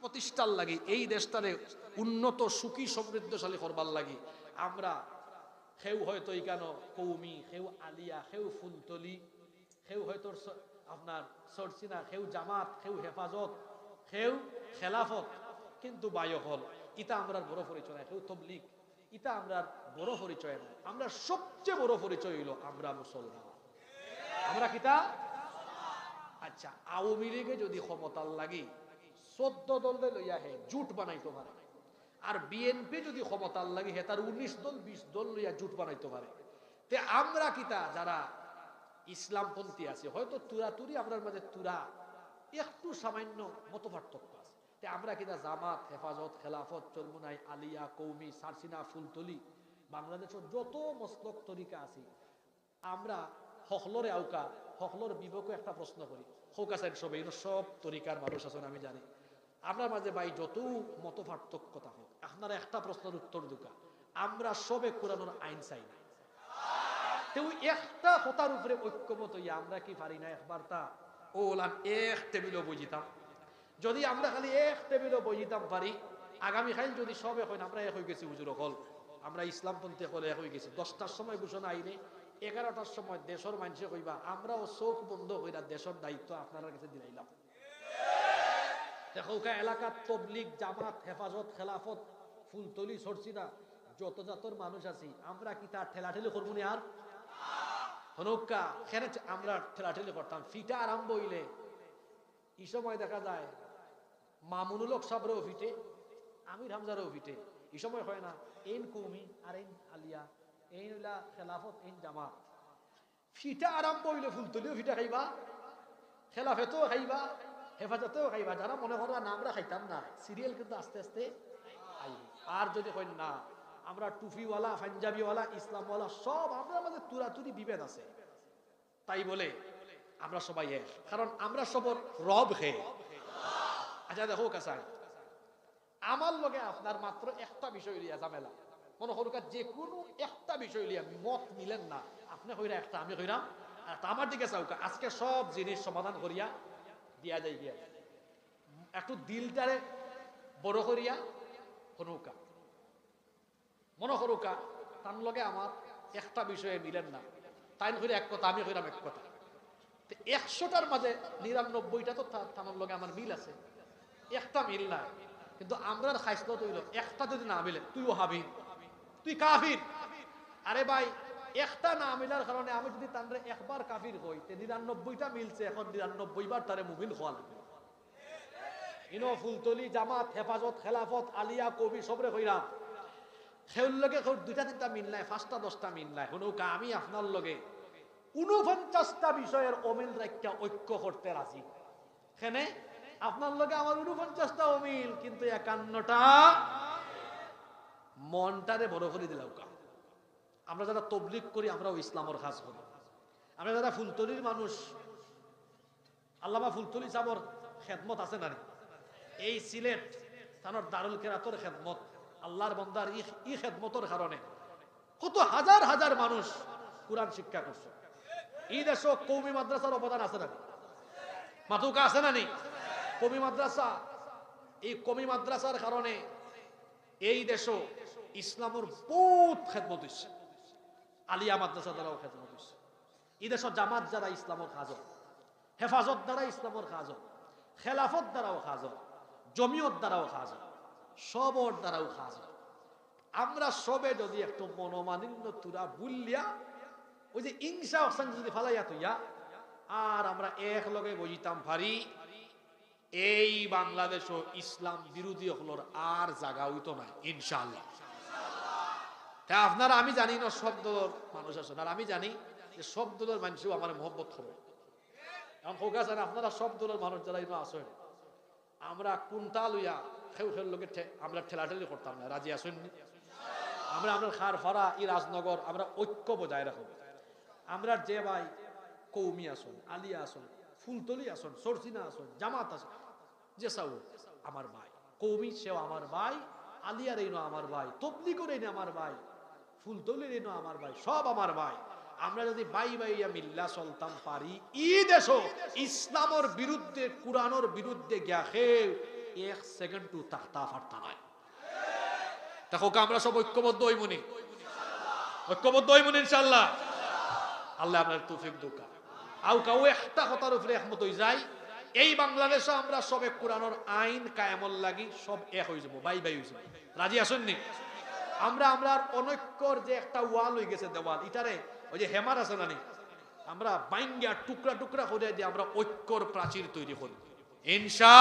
প্রতিষ্ঠার লাগি, এই দেশটারে উন্নত, সুখী, সমৃদ্ধশালী করবার লাগে। আমরা সেও হয়তো ইকানো কৌমি, সেও আলিয়া, সেও ফুলতলি, সেও হয়তো আপনার সরসিনা সেও জামাত, সেও হেফাজত, সেও খেলাফত। কিন্তু বায়ু হল ইটা আমরা বড় পরিচয় নাই, সেও তবলিক ইটা আমরা বড় পরিচয় নাই। আমরা সবচেয়ে বড় পরিচয় হইল আমরা মুসলমান। আমরা কিতা? আচ্ছা আওয়ামী লীগে যদি ক্ষমতার লাগে চোদ্দ দলে লইয়া হে, জুট বানাইতে পারে। আর বিএনপি যদি ক্ষমতার লাগে হে, তার উনিশ দল, বিশ দল লইয়া জুট বানাইতে পারে। তে আমরা কিতা যারা ইসলামপন্থী আছে, হয়তো তুরাতুরি আপনার মাঝে তুরা, একটু সামান্য মত পার্থক্য আছে। তে আমরা কিনা জামাত, হেফাজত, খেলাফত, চরমুনাই, আলিয়া কৌমি সারসিনা, ফুলতলি, বাংলাদেশের যত মস্তক তরিকা আছে, আমরা হকলরে আউকা হকলর বিবেকে একটা প্রশ্ন করি। হোক আছেন সব সব তরিকার মানুষ আছেন, আমি জানি। আপনার মাঝে ভাই যত মত পার্থক্যতা হোক, আপনার একটা প্রশ্নের উত্তর দুকা। আমরা সবে কোরআনোর আইন চাই না। তেও একটা কথার উপরে ঐক্যমত আমরা কি পারি না? একবার তা ও ওলান এক টেবিলও বুঝিতাম যদি আমরা খালি এক টেবিলও বুঝিতাম পারি আগামীকাল যদি সবে হয় আমরা এক হয়ে গেছি হুজুর হল আমরা ইসলামপন্থী হলে এক হয়ে গেছি। দশটার সময় ঘোষণা আইনে, এগারোটার সময় দেশের মানুষে কইবা, আমরাও চোখ বন্ধ কইরা দেশের দায়িত্ব আপনার কাছে দিলাইলাম। দেখৌকা এলাকার তবলিক জামাত, হেফাজত, খেলাফত, ফুলতলি, সরসিনা, যত জাতর মানুষ আছি, আমরা কি তার ঠেলাঠেলি করব নি আর? হনুকা খেনে আমরা ঠেলাঠেলি করতাম। ফিটা আরম্ভ হইলে এই সময় দেখা যায় মামুনুলক সাবরেও ফিটে, আমির হামজারও ফিটে। এই সময় হয় না, এন কৌমি আর এন আলিয়া এই হইলা খেলাফত, এন জামাত। ফিটা আরম্ভ হইলে ফুলতলিও ফিটা খাইবা, খেলাফেতেও খাইবা হেফাজতেও খাইবা যারা মনে করবা না আমরা খাইতাম না। সিরিয়াল কিন্তু আস্তে আস্তে আর যদি কই না, আমরা টুফিওয়ালা, পাঞ্জাবিওয়ালা, ইসলামওয়ালা, সব আমরা আমাদের তুরাতুরি বিভেদ আছে। তাই বলে আমরা সবাই এক। কারণ আমরা সবর রব হে। আচ্ছা দেখো কাসাই আমার লগে আপনার মাত্র একটা বিষয় লিয়া ঝামেলা। মনে করুক যে কোনো একটা বিষয় লিয়া মত মিলেন না। আপনি কইরা একটা, আমি তা আমার দিকে চাউকা আজকে সব জিনিস সমাধান করিয়া দিয়া যায় গিয়া একটু দিলটারে বড় করিয়া হনুকা মনে করুকা তার লগে আমার একটা বিষয়ে মিলেন না। তাই কইরা এক কথা, আমি কইরাম এক কথা। তো একশোটার মাঝে নিরানব্বইটা তো তার লগে আমার মিল আছে। একটা মিল নাই। কিন্তু আমরা খাইসল তৈল একটা যদি না মিলে, তুইও হাবির তুই কাফির। আরে ভাই একটা না মিলার কারণে আমি যদি তানরে একবার কাফির হই, তে নিরানব্বইটা মিলছে, এখন নিরানব্বই বার তারে মুমিন হওয়া লাগবে। ইনো ফুলতলি, জামাত, হেফাজত, খেলাফত, আলিয়া, কবি, সবরে কইরাম সেউর লগে দুইটা তিনটা মিল নাই, পাঁচটা, দশটা মিল নাই। শুনুকা আমি আপনার লগে উনপঞ্চাশটা বিষয়ের অমিল রাখা ঐক্য করতে রাজি। সেনে আপনার লগে আমার উনপঞ্চাশটা অমিল, কিন্তু একান্নটা মনটারে বড় করে দিলাম কা। আমরা যারা তবলিক করি, আমরাও ইসলামর কাজ করি আমরা যারা ফুলতলির মানুষ, আল্লামা ফুলতলি সাবর খেদমত আছে না এই সিলেট তানোর দারুল কেরাতর খেদমত, আল্লাহর বন্দার ই- ই খেদমতর কারণে কত হাজার হাজার মানুষ কোরআন শিক্ষা করছে। এই দেশ কৌমি মাদ্রাসার অবদান আছে না মাতুকা আছে না নেই কমি মাদ্রাসা, এই কমি মাদ্রাসার কারণে এই দেশ ইসলামর বহুত খেদমত হইছে। আলিয়া মাদ্রাসা দ্বারাও খেদমত হইছে এই জামাত যারা ইসলামর কাজ হেফাজত দ্বারা ইসলামর কাজ খেলাফত দ্বারাও কাজ জমিয়ত দ্বারাও কাজ সবর দ্বারাও কাজ আমরা সবে যদি একটু মনোমালিন্য তুরা বুলিয়া, ওই যে ইংসা অসান যদি ফালাইয়া তুইয়া, আর আমরা এক লগে বজিতাম পারি, এই বাংলাদেশ ইসলাম বিরোধী হলোর আর জাগা হইতো না, ইনশাআল্লাহ। তা আপনারা, আমি জানি না সব দলের মানুষ আছেন আর আমি জানি যে সব দলের মানুষও আমার মহব্বত হবে। এখন আপনারা সব দলের মানুষ যারা ইনো আসেন আমরা কোনটা লইয়া খেউ খেউ লোকে আমরা ঠেলাঠেলি করতাম না, রাজি আসেন আমরা আমরা খার ফরা ই রাজনগর, আমরা ঐক্য বজায় রাখব। আমরা যে ভাই কৌমি আসন আলিয়া আসন ফুলতলি আসন সরসিনা আসন জামাত আসন যে সাউ আমার ভাই। কৌমি সেও আমার ভাই, আলিয়ার এই আমার ভাই। তবলিগর এই আমার ভাই। ফুলতলির এই আমার ভাই, সব আমার ভাই। আমরা যদি বাই বাইয়া মিল্লা চলতাম পারি ই দেশ ইসলামর বিরুদ্ধে, কোরআনোর বিরুদ্ধে গিয়া খেউ এক সেকেন্ড টু তাহতা ফাটতা নয়। দেখো আমরা সব ঐক্যবদ্ধ হইমনি ঐক্যবদ্ধ হইমনি ইনশাল্লাহ আল্লাহ আপনার তৌফিক দোকা আউ কাউ একটা কথার উপরে একমত হয়ে যায় এই বাংলাদেশে আমরা সবে কোরআনের আইন কায়ামল লাগি সব এক হয়ে যাব, বাই বাই হয়ে যাব। রাজি আসেননি আমরা আমরা অনৈক্যর যে একটা ওয়াল হয়ে গেছে দেওয়াল, ইটারে ওই যে হেমার আছে না আমরা বাইঙ্গা টুকরা টুকরা করে দিয়ে আমরা ঐক্যর প্রাচীর তৈরি করি। ইনশা